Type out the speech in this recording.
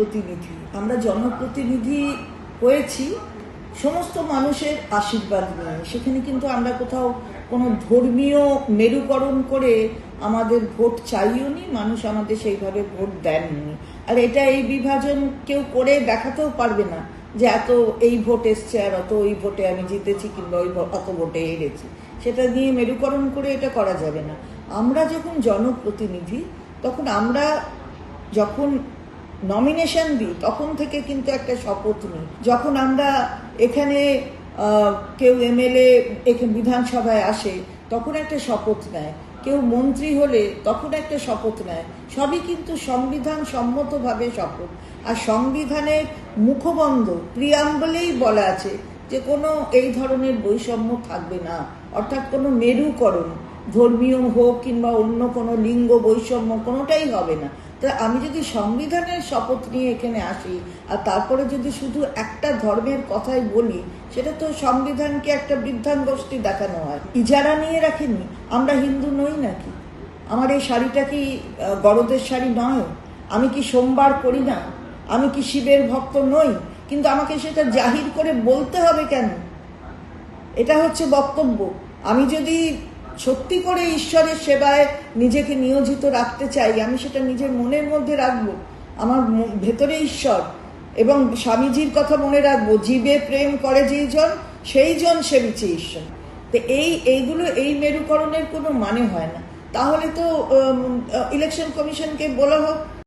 জনপ্রতিনিধি। আমরা জনপ্রতিনিধি হয়েছি, সমস্ত মানুষের আশীর্বাদ নিয়ে। সেখানে কিন্তু আমরা কোথাও কোনো ধর্মীয় মেরুকরণ করে আমাদের ভোট চাইও নি, মানুষ আমাদের সেইভাবে ভোট দেননি আর এটা এই বিভাজন কেউ করে দেখাতেও পারবে না যে এত এই ভোট এসছে আর অত ওই ভোটে আমি জিতেছি কিংবা ওই অত ভোটে হেরেছি। সেটা নিয়ে মেরুকরণ করে এটা করা যাবে না। আমরা যখন জনপ্রতিনিধি, তখন আমরা যখন নমিনেশন দিই, তখন থেকে কিন্তু একটা শপথ নিই। যখন আমরা এখানে কেউ এমএলএ এখানে বিধানসভায় আসে, তখন একটা শপথ নেয়। কেউ মন্ত্রী হলে তখন একটা শপথ নেয়। সবই কিন্তু সংবিধান সম্মতভাবে শপথ। আর সংবিধানের মুখবন্ধ প্রিয়াম্বলেই বলা আছে যে কোনো এই ধরনের বৈষম্য থাকবে না। অর্থাৎ কোনো মেরুকরণ, ধর্মীয় হোক কিংবা অন্য কোনো লিঙ্গ বৈষম্য কোনোটাই হবে না। তা আমি যদি সংবিধানের শপথ নিয়ে এখানে আসি, আর তারপরে যদি শুধু একটা ধর্মের কথাই বলি, সেটা তো সংবিধানকে একটা বৃদ্ধাঙ্গোষ্ঠী দেখানো হয়। ইজারা নিয়ে রাখেনি? আমরা হিন্দু নই নাকি? আমার এই শাড়িটা কি বড়দের শাড়ি নয়? আমি কি সোমবার করি না? আমি কি শিবের ভক্ত নই? কিন্তু আমাকে সেটা জাহির করে বলতে হবে কেন? এটা হচ্ছে বক্তব্য। আমি যদি সত্যি করে ঈশ্বরের সেবায় নিজেকে নিয়োজিত রাখতে চাই, আমি সেটা নিজের মনের মধ্যে রাখব, আমার ভেতরে ঈশ্বর এবং স্বামীজির কথা মনে রাখব, জীবে প্রেম করে যেই জন সেই জন সেবিছে ঈশ্বর। তো এই, এইগুলো, এই মেরুকরণের কোনো মানে হয় না। তাহলে তো ইলেকশন কমিশনকে বলা হোক